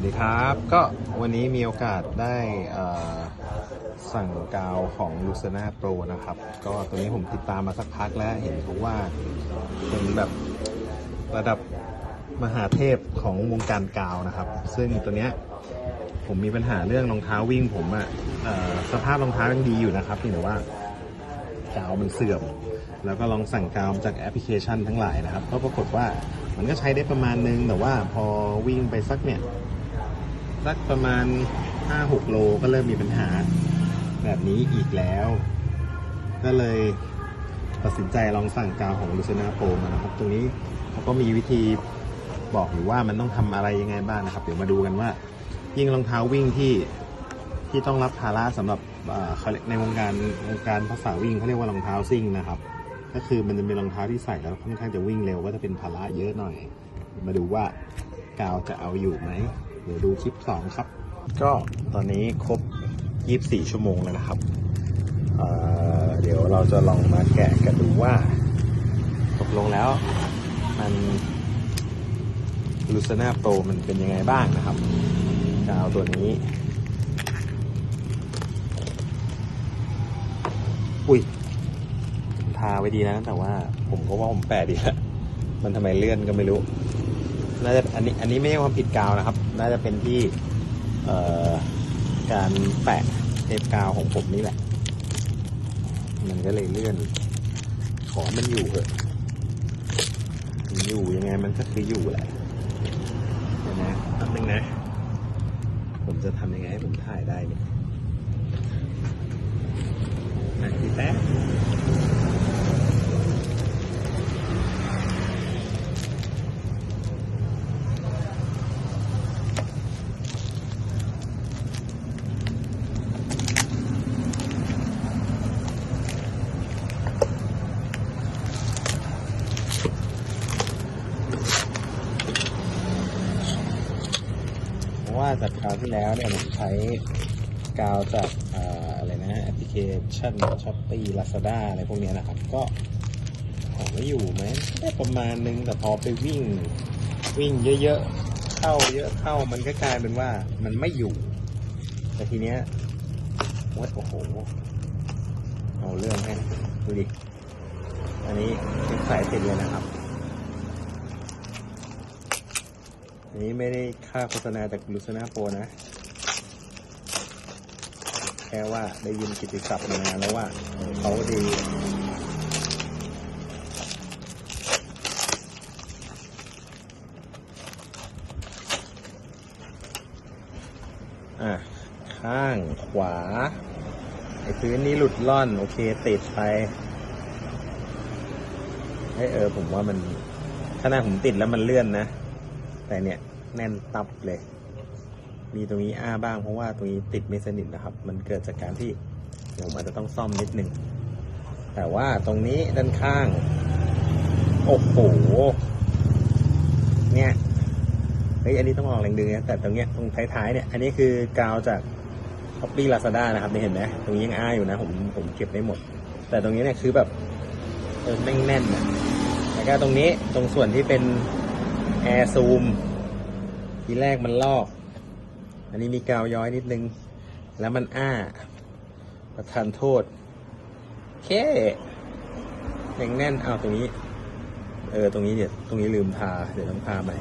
วัสดีครับ ก็วันนี้มีโอกาสได้สั่งกาวของ l u c e n a Pro นะครับ ก็ตัวนี้ผมติดตามมาสักพักแล้วเห็นเขาว่าเป็นแบบระดับมหาเทพของวงการกาวนะครับ ซึ่งตัวเนี้ยผมมีปัญหาเรื่องรองเท้าวิ่งผมอะ่ะสภาพรองเท้ายังดีอยู่นะครับเพียงแต่ว่ากาวมันเสื่อม แล้วก็ลองสั่งกาวจากแอปพลิเคชันทั้งหลายนะครับ ก็ปรากฏว่ามันก็ใช้ได้ประมาณนึง แต่ว่าพอวิ่งไปสักเนี่ย สักประมาณ 5-6 โลก็เริ่มมีปัญหา แบบนี้อีกแล้ว ก็เลยตัดสินใจลองสั่งกาวของ l u c e n a Pro มานะครับ ตรงนี้เขาก็มีวิธีบอกอยู่ว่ามันต้องทำอะไรยังไงบ้างนะครับ เดี๋ยวมาดูกันว่า ยิ่งรองเท้าวิ่งที่ที่ต้องรับภาระสำหรับเขาในวงการวงการภาษาวิ่งเขาเรียกว่ารองเท้าซิ่งนะครับ ก็คือมันจะเป็นรองเท้าที่ใส่แล้วค่อนข้างจะวิ่งเร็วก็จะเป็นภาระเยอะหน่อย มาดูว่ากาวจะเอาอยู่ไหม เดี๋ยวดูคลิป2ครับ ก็ตอนนี้ครบ 24 ชั่วโมงแล้วนะครับเเดี๋ยวเราจะลองมาแกะกันดูว่าตกลงแล้วมันลูซ n a Pro มันเป็นยังไงบ้างนะครับกาวตัวนี้ อุ้ยผมทาไว้ดีนะแต่ว่าผมก็ว่าผมแปะดีแล้วมันทำไมเลื่อนก็ไม่รู้น่าจะอันนี้อันนี้ไม่ใช่ความผิดกาวนะครับ น่าจะเป็นที่เอ่อการแปะเทปกาวของผมนี่แหละ มันก็เลยเลื่อน ขอมันอยู่เถอะมันอยู่ยังไงมันก็คืออยู่แหละเดี๋ยวนะแป๊บนึงนะ ผมจะทำยังไงให้ผมถ่ายได้เนี่ยนะพี่แป๊ะ ว่าจากคราวที่แล้วเนี่ยผมใช้กาวจากอ่าอะไรนะแอปพลิเคชันช้อปปี้ลาซาด้าอะไรพวกเนี้ยนะครับ ก็ของไม่อยู่ไหมได้ประมาณนึงแต่พอไปวิ่ง วิ่งเยอะๆ เข้าเยอะเข้ามันก็กลายเป็นว่ามันไม่อยู่ แต่ทีเนี้ยวัดโอ้โห เอาเรื่องให้ดูดิอันนี้เป็นสายติดเลยนะครับ อันนี้ไม่ได้ค่าโฆษณาจากลูซ n a โ r นะ แค่ว่าได้ยินกิติศัพท์มานานแล้วว่าเขาดีอะ ข้างขวาไอ้พื้นนี้หลุดล่อน โอเคติดไปเฮ้เออ ผมว่ามันขนาดผมติดแล้วมันเลื่อนนะ แต่เนี่ยแน่นตับเลย มีตรงนี้อ้าบ้างเพราะว่าตรงนี้ติดไม่สนิทนะครับ มันเกิดจากการที่ผมอาจจะต้องซ่อมนิดนึง แต่ว่าตรงนี้ด้านข้าง โอ้โห เนี่ยเฮ้ยอันนี้ต้องลองแรงดึงนะแต่ตรงเนี้ยตรงท้ายๆเนี่ย อันนี้คือกาวจาก c o p ปี้ลาซาด้านะครับนี่เห็นไหมตรงนี้ยังอ้าอยู่นะ ผมผมเก็บไม่หมด แต่ตรงนี้เนี่ยคือแบบเออแม่งแน่นนะแล้วก็ตรงนี้ตรงส่วนที่เป็น แอร์ซูม ทีแรกมันลอก อันนี้มีกาวย้อยนิดนึง แล้วมันอ้า ประทานโทษเคยังแน่นเอาตรงนี้ เออ ตรงนี้เดี๋ยวตรงนี้ลืมทาเดี๋ยวต้องทาใหม่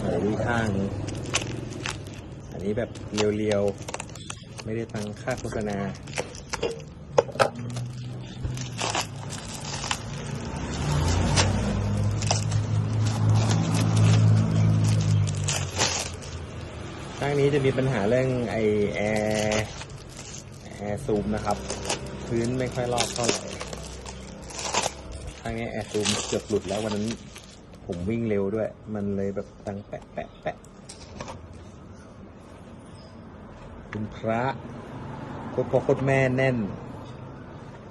เออดูข้าง อันนี้แบบเรียวๆ ไม่ได้ตังค่าโฆษณา ข้างนี้จะมีปัญหาเรื่องไอแอร์แอร์ซูมนะครับ พื้นไม่ค่อยลอกเท่าไหร่ข้างนี้แอร์ซูมเกือบหลุดแล้ววันนั้นผมวิ่งเร็วด้วย มันเลยแบบดังแปะแปะแปะคุณพระโคตรพ่อโคตรแม่แน่น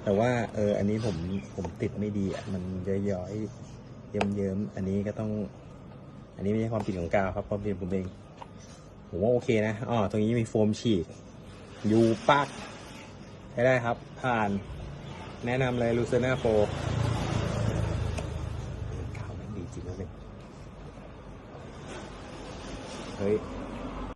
แต่ว่าเอออันนี้ผมผมติดไม่ดีอะมันย้อยๆเยิ้มอันนี้ก็ต้อง อันนี้ไม่ใช่ความผิดของกาวครับความผิดผมเอง ผมว่าโอเคนะอ๋อตรงนี้มีโฟมฉีกยูปักใช้ได้ครับ ผ่าน แนะนำเลยลูเซน่าโฟข่าวแม่งดีจริงแล้วเนี่ยเฮ้ย